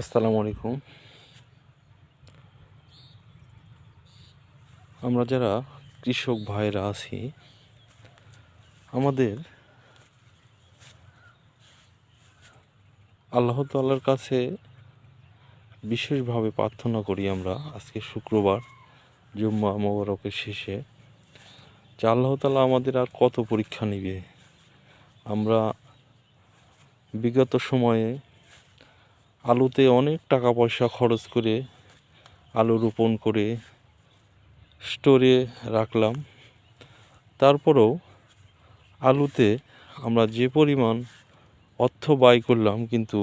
আসসালামু আলাইকুম। আমরা যারা কৃষক ভাইরা আছি, আমাদের আল্লাহ তাল্লার কাছে বিশেষভাবে প্রার্থনা করি আমরা আজকে শুক্রবার, জুম্মা মোবারকের শেষে, যে আল্লাহ তালা আমাদের আর কত পরীক্ষা নিবে। আমরা বিগত সময়ে আলুতে অনেক টাকা পয়সা খরচ করে আলু রোপণ করে স্টোরে রাখলাম। তারপরেও আলুতে আমরা যে পরিমাণ অর্থ ব্যয় করলাম কিন্তু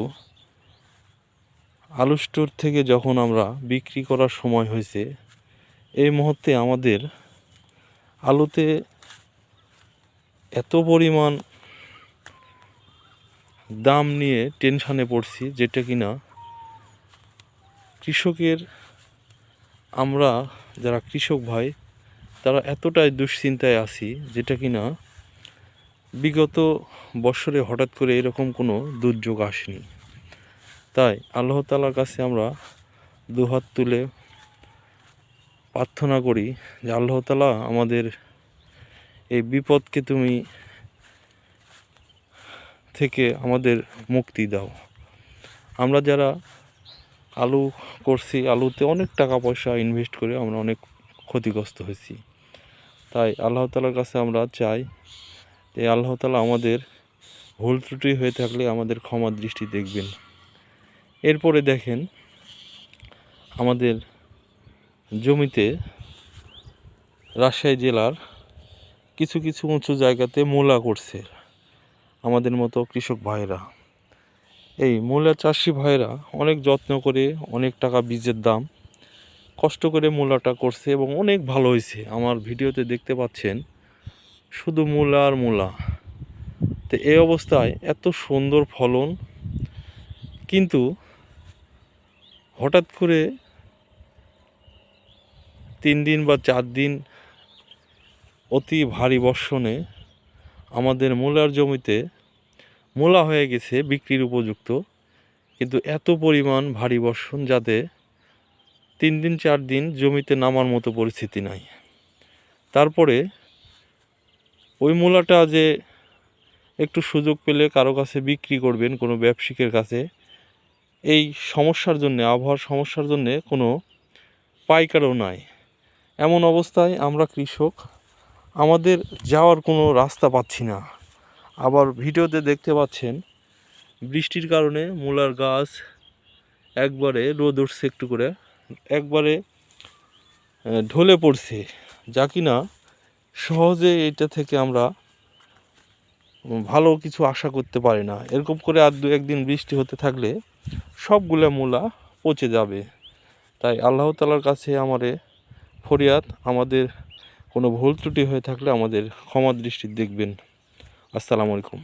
আলু স্টোর থেকে যখন আমরা বিক্রি করার সময় হয়েছে, এই মুহূর্তে আমাদের আলুতে এত পরিমাণ দাম নিয়ে টেনশানে পড়ছি, যেটা কিনা কৃষকের আমরা, যারা কৃষক ভাই, তারা এতটাই দুশ্চিন্তায় আছি, যেটা কিনা বিগত বছরে হঠাৎ করে এরকম কোনো দুর্যোগ আসেনি। তাই আল্লাহ তালার কাছে আমরা দুহাত তুলে প্রার্থনা করি যে, আল্লাহ তালা আমাদের এই বিপদকে তুমি থেকে আমাদের মুক্তি দাও। আমরা যারা আলু করছি, আলুতে অনেক টাকা পয়সা ইনভেস্ট করে আমরা অনেক ক্ষতিগ্রস্ত হয়েছি। তাই আল্লাহ তালার কাছে আমরা চাই যে আল্লাহ তালা আমাদের ভুল ত্রুটি হয়ে থাকলে আমাদের ক্ষমা দৃষ্টি দেখবেন। এরপরে দেখেন, আমাদের জমিতে রাজশাহী জেলার কিছু কিছু উঁচু জায়গাতে মূলা করছে। আমাদের মতো কৃষক ভাইরা এই মূলা চাষি ভাইরা অনেক যত্ন করে, অনেক টাকা বীজের দাম কষ্ট করে মূলাটা করছে এবং অনেক ভালো হয়েছে। আমার ভিডিওতে দেখতে পাচ্ছেন, শুধু মূলা আর মূলা। তো এই অবস্থায় এত সুন্দর ফলন, কিন্তু হঠাৎ করে তিন দিন বা চার দিন অতি ভারী বর্ষণে আমাদের মূলার জমিতে মূলা হয়ে গেছে বিক্রির উপযুক্ত। কিন্তু এত পরিমাণ ভারী বর্ষণ যাতে তিন দিন, চার দিন জমিতে নামার মতো পরিস্থিতি নাই। তারপরে ওই মূলাটা যে একটু সুযোগ পেলে কারও কাছে বিক্রি করবেন কোনো ব্যবসায়িকের কাছে, এই সমস্যার জন্যে, আবহাওয়ার সমস্যার জন্যে কোনো পাইকারও নাই। এমন অবস্থায় আমরা কৃষক, আমাদের যাওয়ার কোনো রাস্তা পাচ্ছি না। আবার ভিডিওতে দেখতে পাচ্ছেন, বৃষ্টির কারণে মূলার গাছ একবারে রোদ উঠছে একটু করে, একবারে ঢলে পড়ছে। যা কিনা সহজে এটা থেকে আমরা ভালো কিছু আশা করতে পারি না। এরকম করে আর দু, একদিন বৃষ্টি হতে থাকলে সবগুলো মূলা পচে যাবে। তাই আল্লাহ তালার কাছে আমারে ফরিয়াদ, আমাদের কোনো ভুল ত্রুটি হয়ে থাকলে আমাদের ক্ষমা দৃষ্টি দেখবেন। আসসালামু আলাইকুম।